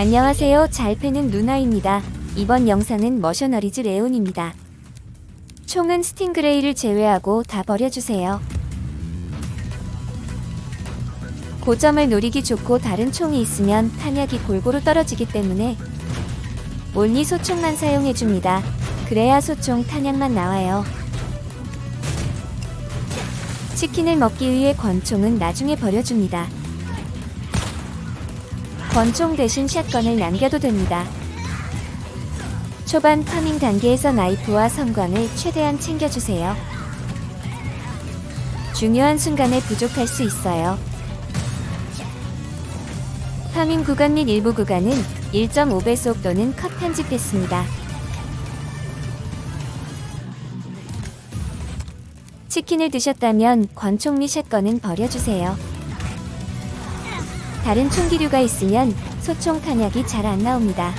안녕하세요. 잘 패는 누나입니다. 이번 영상은 머셔너리즈 레온입니다. 총은 스팅그레이를 제외하고 다 버려주세요. 고점을 노리기 좋고 다른 총이 있으면 탄약이 골고루 떨어지기 때문에 온리 소총만 사용해줍니다. 그래야 소총 탄약만 나와요. 치킨을 먹기 위해 권총은 나중에 버려줍니다. 권총 대신 샷건을 남겨도 됩니다. 초반 파밍 단계에서 나이프와 성광을 최대한 챙겨주세요. 중요한 순간에 부족할 수 있어요. 파밍 구간 및 일부 구간은 1.5배속 또는 컷 편집됐습니다. 치킨을 드셨다면 권총 및 샷건은 버려주세요. 다른 총기류가 있으면 소총 탄약이 잘 안 나옵니다.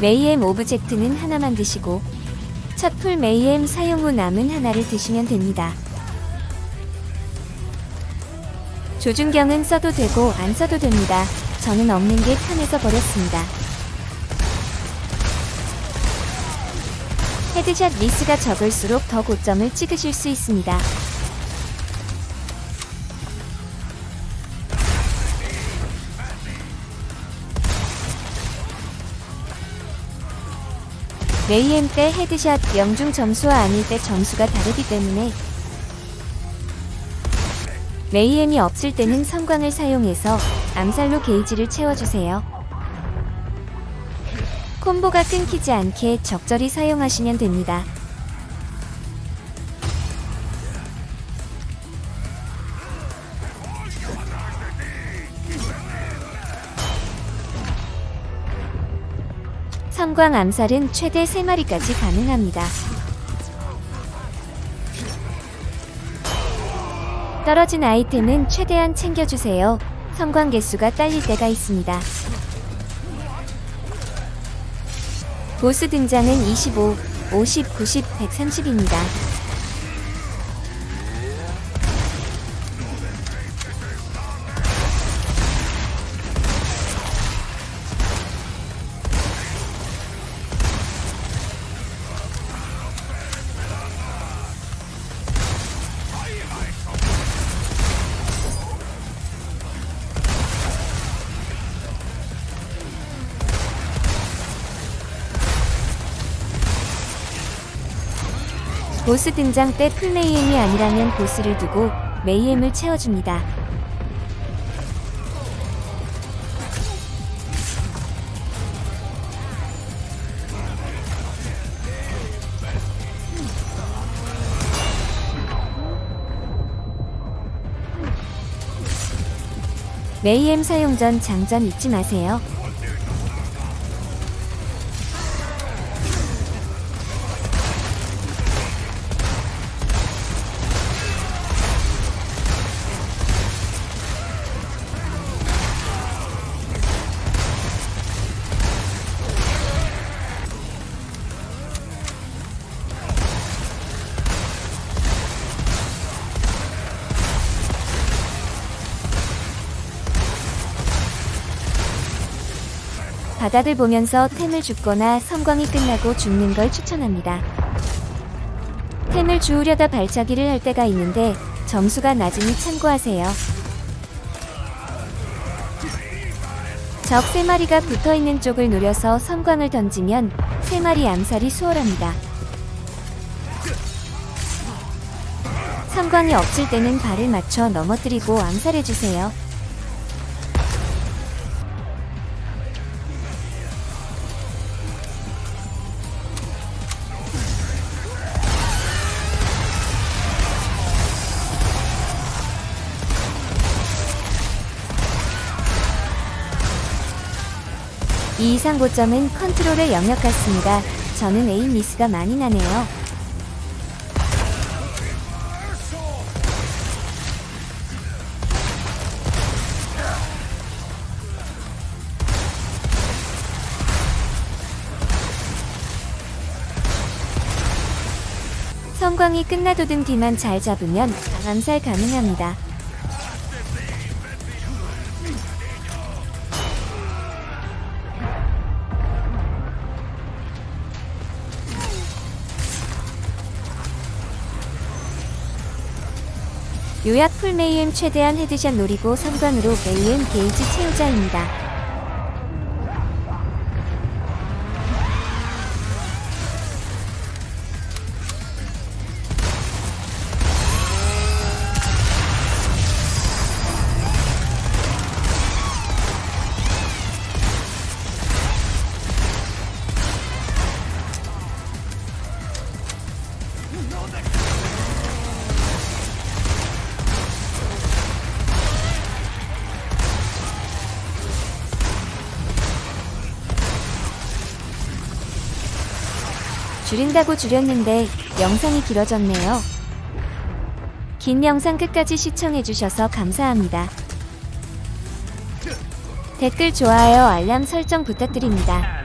메이엠 오브젝트는 하나만 드시고 첫 풀 메이엠 사용 후 남은 하나를 드시면 됩니다. 조준경은 써도 되고 안 써도 됩니다. 저는 없는 게 편해서 버렸습니다. 헤드샷 미스가 적을수록 더 고점을 찍으실 수 있습니다. 메이엠 때 헤드샷 명중 점수와 아닐 때 점수가 다르기 때문에 메이엠이 없을 때는 성광을 사용해서 암살로 게이지를 채워주세요. 콤보가 끊기지 않게 적절히 사용하시면 됩니다. 성광 암살은 최대 3마리까지 가능합니다. 떨어진 아이템은 최대한 챙겨주세요. 성광 개수가 딸릴 때가 있습니다. 보스 등장은 25, 50, 90, 130입니다. 보스 등장 때 풀메이엠이 아니라면 보스를 두고 메이엠을 채워줍니다. 메이엠 사용 전 장전 잊지 마세요. 바닥을 보면서 템을 줍거나 섬광이 끝나고 죽는 걸 추천합니다. 템을 주우려다 발차기를 할 때가 있는데 점수가 낮으니 참고하세요. 적 3마리가 붙어있는 쪽을 노려서 섬광을 던지면 3마리 암살이 수월합니다. 섬광이 없을 때는 발을 맞춰 넘어뜨리고 암살해주세요. 이 이상 고점은 컨트롤의 영역 같습니다. 저는 에임 미스가 많이 나네요. 성광 섬광이 끝나도든 뒤만 잘 잡으면 암살 가능합니다. 요약 풀메이엠 최대한 헤드샷 노리고 섬광으로 메이엠 게이지 채우자입니다. 줄인다고 줄였는데 영상이 길어졌네요. 긴 영상 끝까지 시청해주셔서 감사합니다. 댓글 좋아요 알람 설정 부탁드립니다.